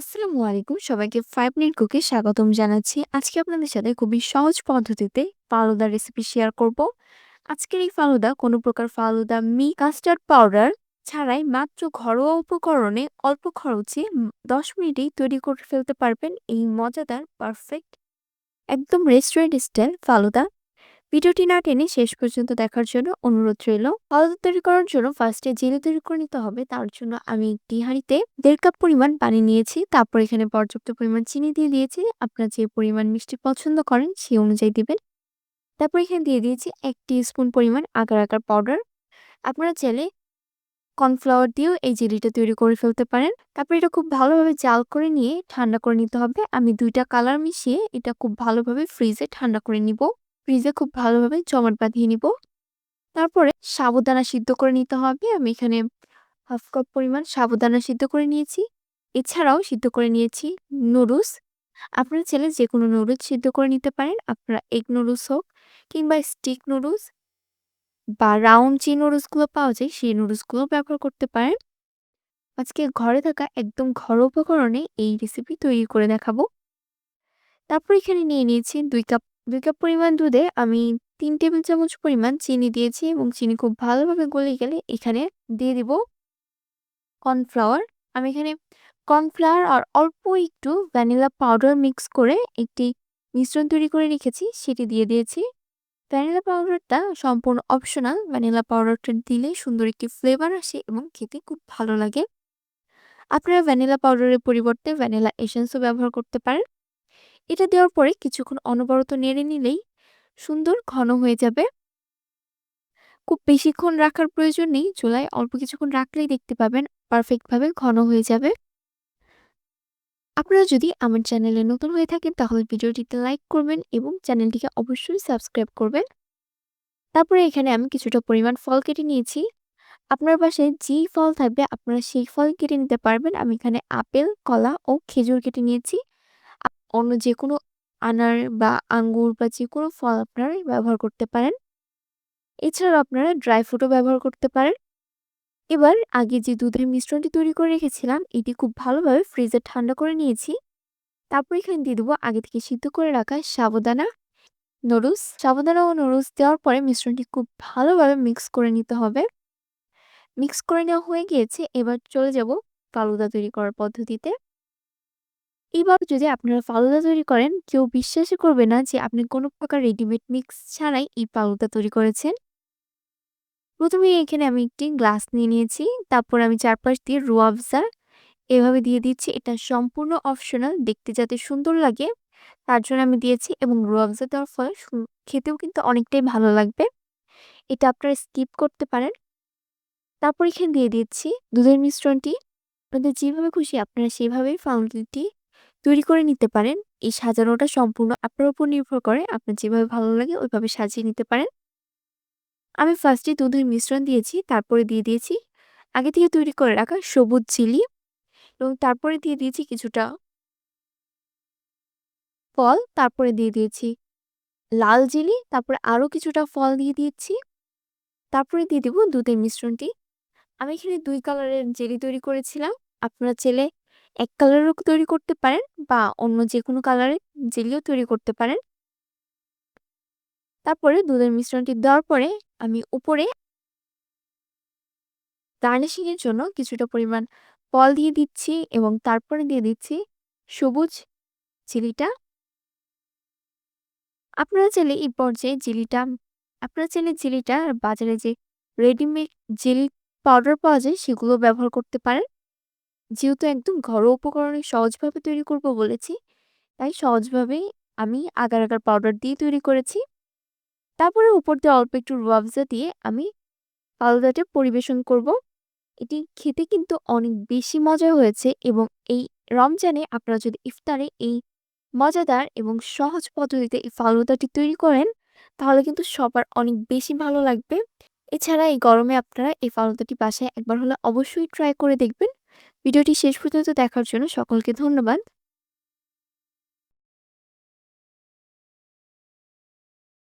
আসসালামু আলাইকুম। সবাইকে ফাইভ মিনিট কুকে স্বাগতম জানাচ্ছি। আজকে আপনাদের সাথে খুবই সহজ পদ্ধতিতে ফালুদা রেসিপি শেয়ার করব। আজকের এই ফালুদা কোনো প্রকার ফালুদা মি কাস্টার্ড পাউডার ছাড়াই মাত্র ঘরোয়া উপকরণে অল্প খরচে দশ মিনিটেই তৈরি করে ফেলতে পারবেন এই মজাদার পারফেক্ট একদম রেস্টুরেন্ট স্টাইল ফালুদা। ভিডিওটি না টেনে শেষ পর্যন্ত দেখার জন্য অনুরোধ রইল। ফালুদা তৈরি করার জন্য ফার্স্টে জেলি তৈরি করে নিতে হবে। তার জন্য আমি একটি হাঁড়িতে দেড় কাপ পরিমাণ পানি নিয়েছি। তারপর এখানে পর্যাপ্ত পরিমাণ চিনি দিয়ে দিয়েছি। আপনারা যে পরিমাণ মিষ্টি পছন্দ করেন সেই অনুযায়ী দিবেন। তারপর এখানে দিয়ে দিয়েছি ১ টিস্পুন পরিমাণ আগার আগার পাউডার। আপনারা চাইলে কর্নফ্লাওয়ার দিয়েও এই জেলিটা তৈরি করে ফেলতে পারেন। তারপর এটা খুব ভালোভাবে জাল করে নিয়ে ঠান্ডা করে নিতে হবে। আমি দুইটা কালার মিশিয়ে এটা খুব ভালোভাবে ফ্রিজে ঠান্ডা করে নিব। ফ্রিজে খুব ভালোভাবে জমাট বাঁধিয়ে নিব। তারপরে সাবুদানা সিদ্ধ করে নিতে হবে। আমি এখানে ১/২ কাপ পরিমাণ সাবুদানা সিদ্ধ করে নিয়েছি। এছাড়াও সিদ্ধ করে নিয়েছি নুডলস। আপনারা চাইলে যেকোনো নুডলস সিদ্ধ করে নিতে পারেন। আপনারা এগ নুডলস হোক কিংবা স্টিক নুডলস বা রাউন্ড যে নুডলসগুলো পাওয়া যায়, সেই নুডলসগুলোও ব্যবহার করতে পারেন। আজকে ঘরে থাকা একদম ঘরোয়া উপকরণে এই রেসিপি তৈরি করে দেখাবো। তারপর এখানে নিয়ে নিয়েছি দুই কাপ ২ কাপ পরিমাণ দুধে আমি ৩ টেবিল চামচ পরিমাণ চিনি দিয়েছি এবং চিনি খুব ভালোভাবে গলে গেলে এখানে দিয়ে দিব কর্নফ্লাওয়ার। আমি এখানে কর্নফ্লাওয়ার আর অল্প একটু ভ্যানিলা পাউডার মিক্স করে একটি মিশ্রণ তৈরি করে রেখেছি, সেটি দিয়ে দিয়েছি। ভ্যানিলা পাউডারটা সম্পূর্ণ অপশনাল। ভ্যানিলা পাউডারটা দিলে সুন্দর একটি ফ্লেভার আসে এবং খেতে খুব ভালো লাগে। আপনারা ভ্যানিলা পাউডারের পরিবর্তে ভ্যানিলা এসেন্সও ব্যবহার করতে পারেন। এটা দেওয়ার পরে কিছুক্ষণ অনবরত নেড়ে নিলেই সুন্দর ঘন হয়ে যাবে। খুব বেশিক্ষণ রাখার প্রয়োজন নেই। চুলায় অল্প কিছুক্ষণ রাখলেই দেখতে পাবেন পারফেক্টভাবে ঘন হয়ে যাবে। আপনারা যদি আমার চ্যানেলে নতুন হয়ে থাকেন তাহলে ভিডিওটিতে লাইক করবেন এবং চ্যানেলটিকে অবশ্যই সাবস্ক্রাইব করবেন। তারপরে এখানে আমি কিছুটা পরিমাণ ফল কেটে নিয়েছি। আপনার পাশে যেই ফল থাকবে আপনারা সেই ফল কেটে নিতে পারবেন। আমি এখানে আপেল, কলা ও খেজুর কেটে নিয়েছি। আ যে কোনো আনার বা আঙ্গুর বা যে কোনো ফল আপনারা ব্যবহার করতে পারেন। এছাড়াও আপনারা ড্রাই ফ্রুটও ব্যবহার করতে পারেন। এবার আগে যে দুধের মিশ্রণটি তৈরি করে রেখেছিলাম এটি খুব ভালোভাবে ফ্রিজে ঠান্ডা করে নিয়েছি। তারপর এখানে দিয়ে দেবো আগে থেকে সিদ্ধ করে রাখা সাবুদানা, নুডলস। সাবুদানা ও নুডলস দেওয়ার পরে মিশ্রণটি খুব ভালোভাবে মিক্স করে নিতে হবে। মিক্স করে নেওয়া হয়ে গিয়েছে এবার চলে যাব ফালুদা তৈরি করার পদ্ধতিতে। এবার যদি আপনারা ফালুদা তৈরি করেন, কেউ বিশ্বাসই করবে না যে আপনি কোনো প্রকার রেডিমেড মিক্স ছাড়াই এই ফালুদা তৈরি করেছেন। প্রথমেই এখানে আমি একটি গ্লাস নিয়ে নিয়েছি। তারপর আমি চারপাশ দিয়ে আফজা এভাবে দিয়ে দিচ্ছি। এটা সম্পূর্ণ অপশনাল দেখতে যাতে সুন্দর লাগে তার জন্য আমি দিয়েছি এবং আফজা দেওয়ার ফলে খেতেও কিন্তু অনেকটাই ভালো লাগবে। এটা আপনারা স্কিপ করতে পারেন। তারপর এখানে দিয়ে দিচ্ছি দুধের মিশ্রণটি। আপনাদের যেভাবে খুশি, আপনারা সেভাবেই ফালুদাটি তৈরি করে নিতে পারেন। এই সাজানোটা সম্পূর্ণ আপনার উপর নির্ভর করে। আপনার যেভাবে ভালো লাগে ওইভাবে সাজিয়ে নিতে পারেন। আমি ফার্স্টে দুধের মিশ্রণ দিয়েছি। তারপরে দিয়ে দিয়েছি আগে থেকে তৈরি করে রাখা সবুজ চিলি এবং তারপরে দিয়ে দিয়েছি কিছুটা ফল। তারপরে দিয়ে দিয়েছি লাল জেলি। তারপরে আরও কিছুটা ফল দিয়ে দিয়েছি তারপরে দিয়ে দিব দুধের মিশ্রণটি। আমি এখানে দুই কালারের জেলি তৈরি করেছিলাম। আপনারা চাইলে ১ কালারেরও তৈরি করতে পারেন বা অন্য যে কোনো কালারের জেলিও তৈরি করতে পারেন। তারপরে দুধের মিশ্রণটি দেওয়ার পরে আমি উপরে গার্নিশিং এর জন্য কিছুটা পরিমাণ ফল দিয়ে দিচ্ছি এবং তারপরে দিয়ে দিচ্ছি সবুজ চিলিটা। আপনারা চাইলে এই পর্যায়ে জেলিটা আপনারা চাইলে জেলিটা বাজারে যে রেডিমেড জেলি পাউডার পাওয়া যায় সেগুলো ব্যবহার করতে পারেন। যেহেতু একদম ঘরোয়া উপকরণে সহজভাবে তৈরি করব বলেছি, তাই সহজভাবেই আমি আগার আগার পাউডার দিয়ে তৈরি করেছি। তারপরে উপর দিয়ে অল্প একটু আফজা দিয়ে আমি ফালুদাটা পরিবেশন করব। এটি খেতে কিন্তু অনেক বেশি মজার হয়েছে এবং এই রমজানে আপনারা যদি ইফতারে এই মজাদার এবং সহজ পদ্ধতিতে এই ফালুদাটি তৈরি করেন তাহলে কিন্তু সবার অনেক বেশি ভালো লাগবে। এছাড়া এই গরমে আপনারা এই ফালুদাটি বাসায় একবার হলে অবশ্যই ট্রাই করে দেখবেন। ভিডিওটি শেষ পর্যন্ত দেখার জন্য সকলকে ধন্যবাদ।